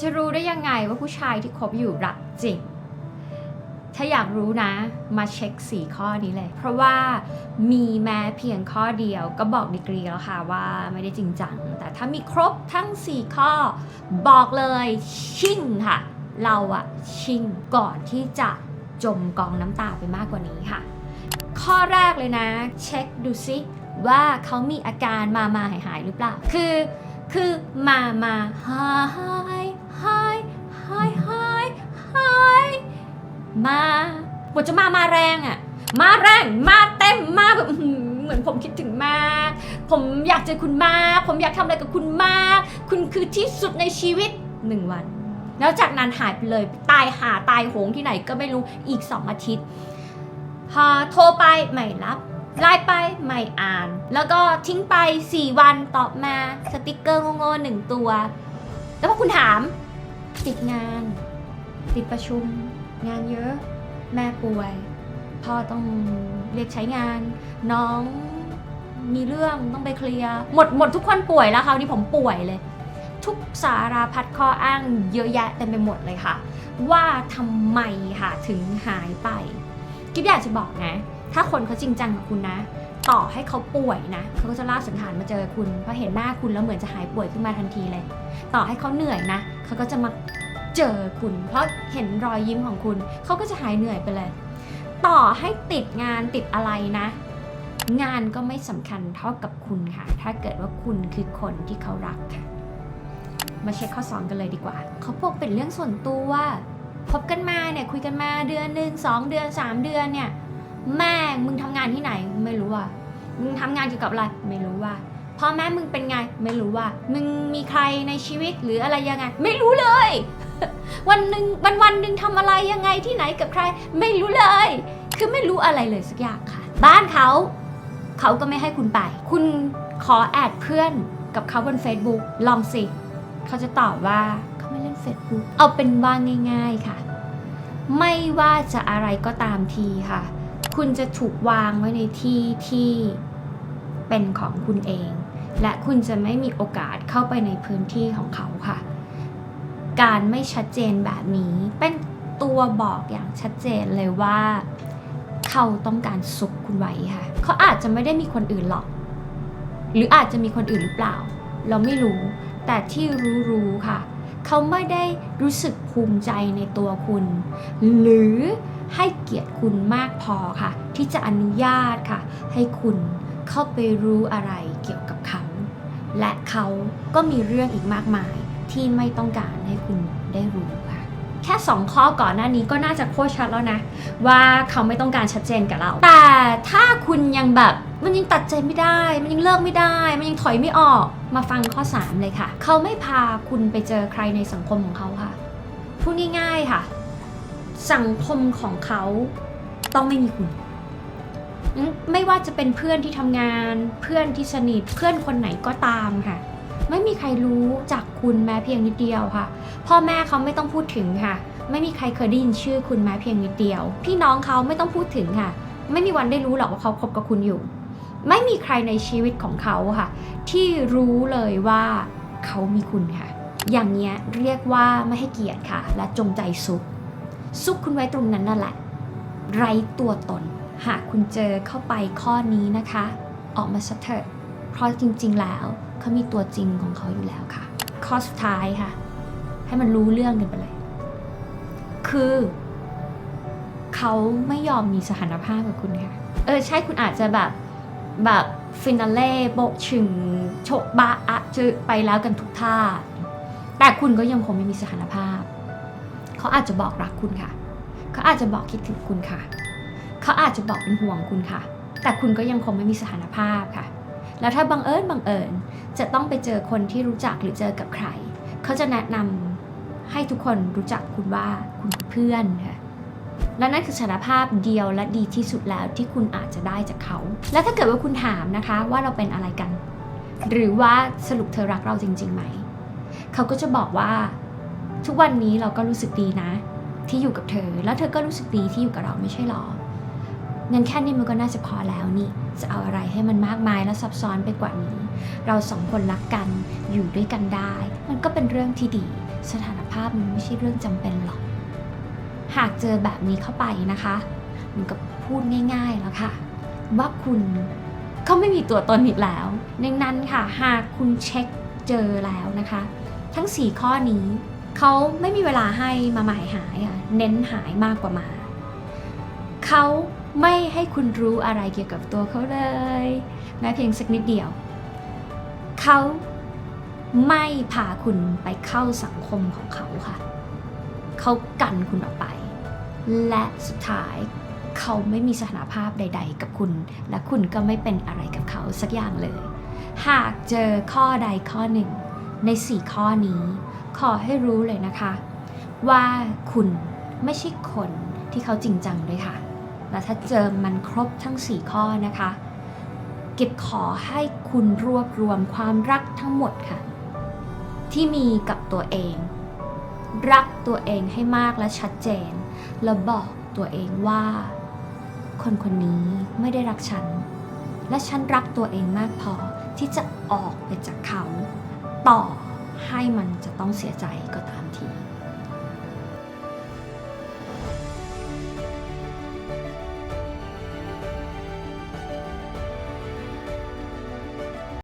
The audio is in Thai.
จะรู้ได้ยังไงว่าผู้ชายที่คบอยู่รักจริง ถ้าอยากรู้นะ มาเช็ค 4 ข้อนี้เลย เพราะว่ามีแม้เพียงข้อเดียวก็บอกดีกรีแล้วค่ะว่าไม่ได้จริงจัง แต่ถ้ามีครบทั้ง 4 ข้อ บอกเลยชิ่งค่ะ เราอะชิ่งก่อนที่จะจมกองน้ำตาไปมากกว่านี้ค่ะ ข้อแรกเลยนะ เช็คดูซิว่าเขามีอาการมามาหายหายหรือเปล่า คือ คือมามาหายหายหายหายหายมาบทจะมามาแรงอะมาแรงมาเต็มมาแบบเหมือนผมคิดถึงมาก ผมอยากเจอคุณมาก ผมอยากทำอะไรกับคุณมาก คุณคือที่สุดในชีวิตหนึ่งวัน แล้วจากนั้นหายไปเลยตายหาตายโหงที่ไหนก็ไม่รู้อีกสองอาทิตย์ พอโทรไปไม่รับ ไลน์ไปไม่อ่าน แล้วก็ทิ้งไป 4 วันตอบมาสติกเกอร์โง่ๆหนึ่งตัว แล้วพอคุณถาม ติดงาน ติดประชุม งานเยอะ แม่ป่วย พ่อต้องเรียกใช้งาน น้องมีเรื่องต้องไปเคลียร์หมดหมดทุกคนป่วยแล้วคราวนี้ผมป่วยเลย ทุกสารพัดข้ออ้างเยอะแยะเต็มไปหมดเลยค่ะ ว่าทำไมค่ะถึงหายไป กิ๊บอยากจะบอกนะ ถ้าคนเขาจริงจังกับคุณนะ ต่อให้เขาป่วยนะเขาก็จะลากสังขารมาเจอคุณเพราะเห็นหน้าคุณแล้วเหมือนจะหายป่วยขึ้นมาทันทีเลย ต่อให้เขาเหนื่อยนะเขาก็จะมาเจอคุณ เพราะเห็นรอยยิ้มของคุณเขาก็จะหายเหนื่อยไปเลย ต่อให้ติดงานติดอะไรนะ งานก็ไม่สำคัญเท่ากับคุณค่ะ ถ้าเกิดว่าคุณคือคนที่เขารักค่ะมาเช็คข้อสองกันเลยดีกว่า เขาบอกเป็นเรื่องส่วนตัวพบกันมาเนี่ยคุยกันมาเดือนหนึ่งสองเดือนสามเดือนเนี่ย แม่มึงทำงานที่ไหน ไม่รู้ว่า มึงทำงานเกี่ยวกับอะไร ไม่รู้ว่าพ่อแม่มึงเป็นไง ไม่รู้ว่า มึงมีใครในชีวิตหรืออะไรยังไง ไม่รู้เลย วันหนึ่งวันวันหนึ่งทำอะไรยังไงที่ไหนกับใคร ไม่รู้เลย คือไม่รู้อะไรเลยสักอย่างค่ะ บ้านเขาเขาก็ไม่ให้คุณไป คุณขอแอดเพื่อนกับเขาบน Facebook ลองสิ เขาจะตอบว่าเขาไม่เล่น Facebook เอาเป็นว่าง่าย ๆค่ะ ไม่ว่าจะอะไรก็ตามทีค่ะ คุณจะถูกวางไว้ในที่ที่เป็นของคุณเอง และคุณจะไม่มีโอกาสเข้าไปในพื้นที่ของเขาค่ะ การไม่ชัดเจนแบบนี้เป็นตัวบอกอย่างชัดเจนเลยว่า เขาต้องการซุกคุณไว้ค่ะ เขาอาจจะไม่ได้มีคนอื่นหรอก หรืออาจจะมีคนอื่นหรือเปล่า เราไม่รู้ แต่ที่รู้ๆค่ะ เขาไม่ได้รู้สึกภูมิใจในตัวคุณ หรือ ให้เกียรติคุณมากพอค่ะ ที่จะอนุญาตค่ะ ให้คุณเข้าไปรู้อะไรเกี่ยวกับเขา และเขาก็มีเรื่องอีกมากมายที่ไม่ต้องการให้คุณได้รู้ค่ะ แค่สองข้อก่อนหน้านี้ก็น่าจะโคตรชัดแล้วนะ ว่าเขาไม่ต้องการชัดเจนกับเรา แต่ถ้าคุณยังแบบมันยังตัดใจไม่ได้ มันยังเลิกไม่ได้ มันยังถอยไม่ออก มาฟังข้อ 3 เลยค่ะ เขาไม่พาคุณไปเจอใครในสังคมของเขาค่ะ พูดง่าย ๆค่ะ สังคมของเขาต้องไม่มีคุณ ไม่ว่าจะเป็นเพื่อนที่ทำงาน เพื่อนที่สนิทเพื่อนคนไหนก็ตามค่ะ ไม่มีใครรู้จากคุณแม้เพียงนิดเดียวค่ะ พ่อแม่เขาไม่ต้องพูดถึงค่ะ ไม่มีใครเคยได้ยินชื่อคุณแม้เพียงนิดเดียว พี่น้องเขาไม่ต้องพูดถึงค่ะ ไม่มีวันได้รู้หรอกว่าเขาคบกับคุณอยู่ ไม่มีใครในชีวิตของเขาค่ะ ที่รู้เลยว่าเขามีคุณค่ะ อย่างเนี้ยเรียกว่าไม่ให้เกียรติค่ะ และจงใจซุก ซุกคุณไว้ตรงนั้นนั่นแหละ ไร้ตัวตน หากคุณเจอเข้าไปข้อนี้นะคะ ออกมาสักเถอะเพราะจริง ๆ แล้วเขามีตัวจริงของเขาอยู่แล้วค่ะ ข้อสุดท้ายค่ะ ให้มันรู้เรื่องกันไปเลย คือ เขาไม่ยอมมีสถานภาพกับคุณค่ะ เออ ใช่คุณอาจจะแบบแบบฟินาเล่โบะชึงโชบะอะจะไปแล้วกันทุกท่า แต่คุณก็ยังคงไม่มีสถานภาพ เขาอาจจะบอกรักคุณค่ะ เขาอาจจะบอกคิดถึงคุณค่ะ เขาอาจจะบอกเป็นห่วงคุณค่ะ แต่คุณก็ยังคงไม่มีสถานภาพค่ะ แล้วถ้าบังเอิญบังเอิญจะต้องไปเจอคนที่รู้จักหรือเจอกับใคร เขาจะแนะนำให้ทุกคนรู้จักคุณว่าคุณคือเพื่อนค่ะและนั่นคือสถานภาพเดียวและดีที่สุดแล้วที่คุณอาจจะได้จากเขา และถ้าเกิดว่าคุณถามนะคะว่าเราเป็นอะไรกัน หรือว่าสรุปเธอรักเราจริงๆไหม เขาก็จะบอกว่า ทุกวันนี้เราก็รู้สึกดีนะ ที่อยู่กับเธอ แล้วเธอก็รู้สึกดีที่อยู่กับเราไม่ใช่หรอเงั้นแค่นี้มันก็น่าจะพอแล้วนี่ จะเอาอะไรให้มันมากมายและซับซ้อนไปกว่านี้ เราสองคนรักกันอยู่ด้วยกันได้ มันก็เป็นเรื่องที่ดี สถานภาพมันไม่ใช่เรื่องจำเป็นหรอก หากเจอแบบนี้เข้าไปนะคะ มันก็พูดง่าย ๆแล้วค่ะ ว่าคุณเขาไม่มีตัวตนอีกแล้วดังนั้นค่ะ หากคุณเช็คเจอแล้วนะคะ ทั้ง 4 ข้อนี้ เขาไม่มีเวลาให้มาหมายหายอะเน้นหายมากกว่ามา เขาไม่ให้คุณรู้อะไรเกี่ยวกับตัวเขาเลย แม้เพียงสักนิดเดียว เขาไม่พาคุณไปเข้าสังคมของเขาค่ะ เขากันคุณออกไป และสุดท้ายเขาไม่มีสถานภาพใด ๆ กับคุณ และคุณก็ไม่เป็นอะไรกับเขาสักอย่างเลย หากเจอข้อใดข้อหนึ่ง ใน 4 ข้อนี้ ขอให้รู้เลยนะคะ ว่าคุณไม่ใช่คนที่เขาจริงจังด้วยค่ะ และถ้าเจอมันครบทั้ง 4 ข้อนะคะ เก็บขอให้คุณรวบรวมความรักทั้งหมดค่ะ ที่มีกับตัวเอง รักตัวเองให้มากและชัดเจน แล้วบอกตัวเองว่า คนคนนี้ไม่ได้รักฉัน และฉันรักตัวเองมากพอที่จะออกไปจากเขา ต่อ ให้มันจะต้องเสียใจก็ตามที